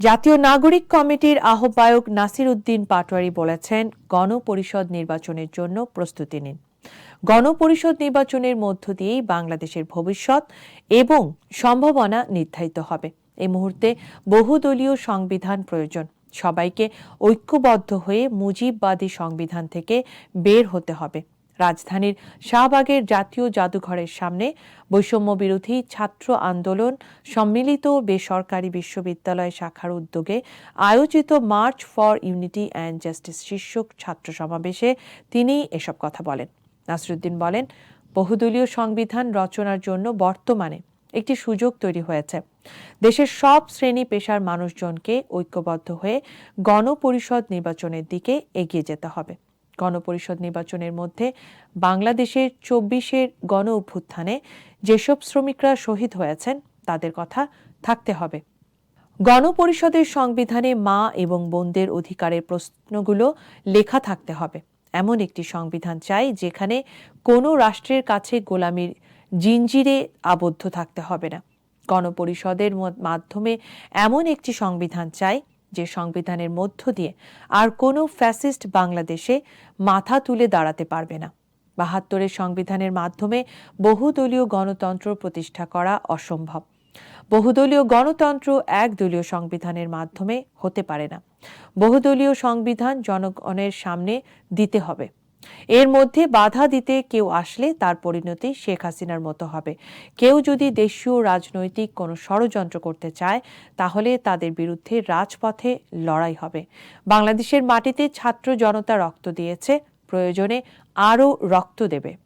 জাতীয় নাগরিক কমিটির আহ্বায়ক নাসির উদ্দিন পাটোয়ারি বলেছেন, গণপরিষদ নির্বাচনের জন্য প্রস্তুতি নিন। গণপরিষদ নির্বাচনের মধ্য দিয়েই বাংলাদেশের ভবিষ্যৎ এবং সম্ভাবনা নির্ধারিত হবে। এই মুহূর্তে বহুদলীয় সংবিধান প্রয়োজন। সবাইকে ঐক্যবদ্ধ হয়ে মুজিববাদী সংবিধান থেকে বের হতে হবে। রাজধানীর শাহবাগের জাতীয় জাদুঘরের সামনে বৈষম্য বিরোধী ছাত্র আন্দোলন সম্মিলিত বেসরকারি বিশ্ববিদ্যালয় শাখার উদ্যোগে আয়োজিত march for unity and justice শীর্ষক ছাত্র সমাবেশে তিনি এসব কথা বলেন। নাসরুদ্দিন বলেন, বহুদলীয় সংবিধান রচনার জন্য বর্তমানে একটি সুযোগ তৈরি হয়েছে। দেশের সব শ্রেণি পেশার মানুষজনকে ঐক্যবদ্ধ হয়ে গণপরিষদ নির্বাচনের দিকে এগিয়ে যেতে হবে। গণপরিষদ নির্বাচনের মধ্যে বাংলাদেশের চব্বিশের গণ অভ্যুত্থানে যেসব শ্রমিকরা শহীদ হয়েছেন, তাদের কথা থাকতে হবে। গণপরিষদের সংবিধানে মা এবং বোনদের অধিকারের প্রশ্নগুলো লেখা থাকতে হবে। এমন একটি সংবিধান চাই, যেখানে কোনো রাষ্ট্রের কাছে গোলামির জিঞ্জিরে আবদ্ধ থাকতে হবে না। গণপরিষদের মাধ্যমে এমন একটি সংবিধান চাই যে সংবিধানের মধ্য দিয়ে আর কোনো ফ্যাসিস্ট বাংলাদেশে মাথা তুলে দাঁড়াতে পারবে না। বাহাত্তরের সংবিধানের মাধ্যমে বহুদলীয় গণতন্ত্র প্রতিষ্ঠা করা অসম্ভব। বহুদলীয় গণতন্ত্র একদলীয় সংবিধানের মাধ্যমে হতে পারে না। বহুদলীয় সংবিধান জনগণের সামনে দিতে হবে। এর মধ্যে বাধা দিতে কেউ আসলে তার পরিণতি শেখ হাসিনার মতো হবে। কেউ যদি দেশীয় রাজনৈতিক কোনো ষড়যন্ত্র করতে চায়, তাহলে তাদের বিরুদ্ধে রাজপথে লড়াই হবে। বাংলাদেশের মাটিতে ছাত্র জনতা রক্ত দিয়েছে, প্রয়োজনে আরও রক্ত দেবে।